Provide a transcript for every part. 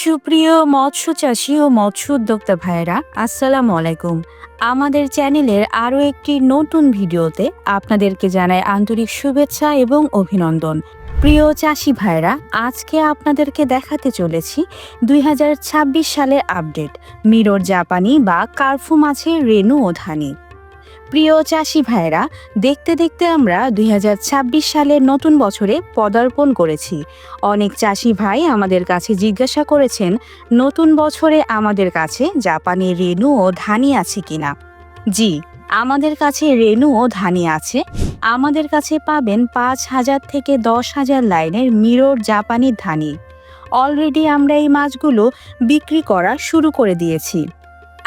সুপ্রিয় মৎস্য চাষী ও মৎস্য উদ্যোক্তা ভাইয়েরা, আসসালামু আলাইকুম। আমাদের চ্যানেলের আরও একটি নতুন ভিডিওতে আপনাদেরকে জানাই আন্তরিক শুভেচ্ছা এবং অভিনন্দন। প্রিয় চাষি ভাইরা আজকে আপনাদেরকে দেখাতে চলেছি দুই হাজার ছাব্বিশ সালের আপডেট। মিরর জাপানি বা কার্ফু মাছের রেণু ও ধানি। প্রিয় চাষি ভাইরা দেখতে দেখতে আমরা দু হাজার ছাব্বিশ সালের নতুন বছরে পদার্পণ করেছি। অনেক চাষি ভাই আমাদের কাছে জিজ্ঞাসা করেছেন, নতুন বছরে আমাদের কাছে জাপানি রেনু ও ধানি আছে কিনা? জি, আমাদের কাছে রেনু ও ধানি আছে। আমাদের কাছে পাবেন পাঁচ হাজার থেকে দশ হাজার লাইনের মিরর জাপানি ধানি। অলরেডি আমরা এই মাছগুলো বিক্রি করা শুরু করে দিয়েছি।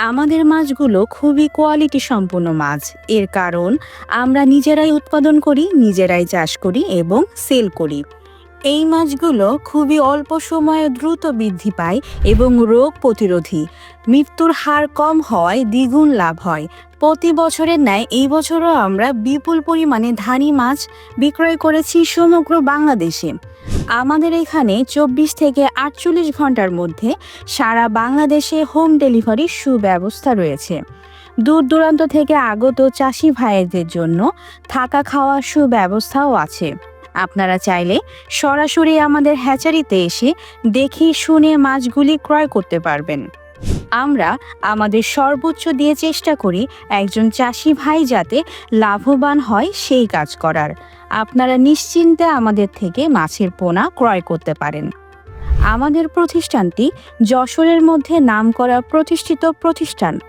আমাদের মাছগুলো খুবই কোয়ালিটি সম্পন্ন মাছ। এর কারণ, আমরা নিজেরাই উৎপাদন করি, নিজেরাই চাষ করি এবং সেল করি। এই মাছগুলো খুবই অল্প সময়ে দ্রুত বৃদ্ধি পায় এবং রোগ প্রতিরোধী। মৃত্যুর হার কম হয় দ্বিগুণ লাভ হয়। প্রতি বছরের ন্যায় এই বছরও আমরা বিপুল পরিমাণে ধানি মাছ বিক্রয় করেছি সমগ্র বাংলাদেশে। আমাদের এখানে চব্বিশ থেকে আটচল্লিশ ঘণ্টার মধ্যে সারা বাংলাদেশে হোম ডেলিভারির সুব্যবস্থা রয়েছে। দূর দূরান্ত থেকে আগত চাষি ভাইয়েদের জন্য থাকা খাওয়ার সুব্যবস্থাও আছে। আপনারা চাইলে সরাসরি আমাদের হ্যাচারিতে এসে দেখে শুনে মাছগুলি ক্রয় করতে পারবেন। আমরা আমাদের সর্বোচ্চ দিয়ে চেষ্টা করি একজন চাষি ভাই যাতে লাভবান হয় সেই কাজ করার। আপনারা নিশ্চিন্তে আমাদের থেকে মাছের পোনা ক্রয় করতে পারেন। আমাদের প্রতিষ্ঠানটি যশোরের মধ্যে নাম করা প্রতিষ্ঠিত প্রতিষ্ঠান।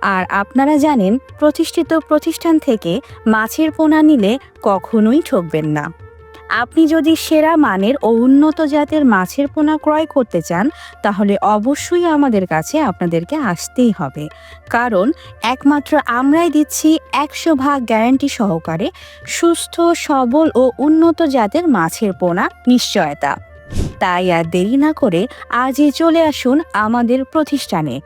আর আপনারা জানেন, প্রতিষ্ঠিত প্রতিষ্ঠান থেকে মাছের পোনা নিলে কখনোই ঠকবেন না। আপনি যদি সেরা মানের ও উন্নত জাতের মাছের পোনা ক্রয় করতে চান, তাহলে অবশ্যই আমাদের কাছে আপনাদেরকে আসতেই হবে। কারণ, একমাত্র আমরাই দিচ্ছি একশো ভাগ গ্যারান্টি সহকারে সুস্থ, সবল ও উন্নত জাতের মাছের পোনা নিশ্চয়তা। তাই আর দেরি না করে আজই চলে আসুন আমাদের প্রতিষ্ঠানে।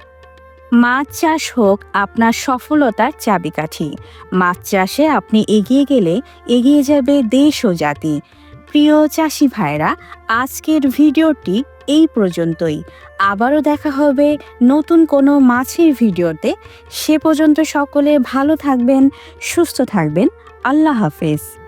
মাছ চাষ হোক আপনার সফলতার চাবিকাঠি। মাছ চাষে আপনি এগিয়ে গেলে এগিয়ে যাবে দেশ ও জাতি। প্রিয় চাষি ভাইরা আজকের ভিডিওটি এই পর্যন্তই। আবারও দেখা হবে নতুন কোনো মাছের ভিডিওতে। সে পর্যন্ত সকলে ভালো থাকবেন, সুস্থ থাকবেন। আল্লাহ হাফেজ।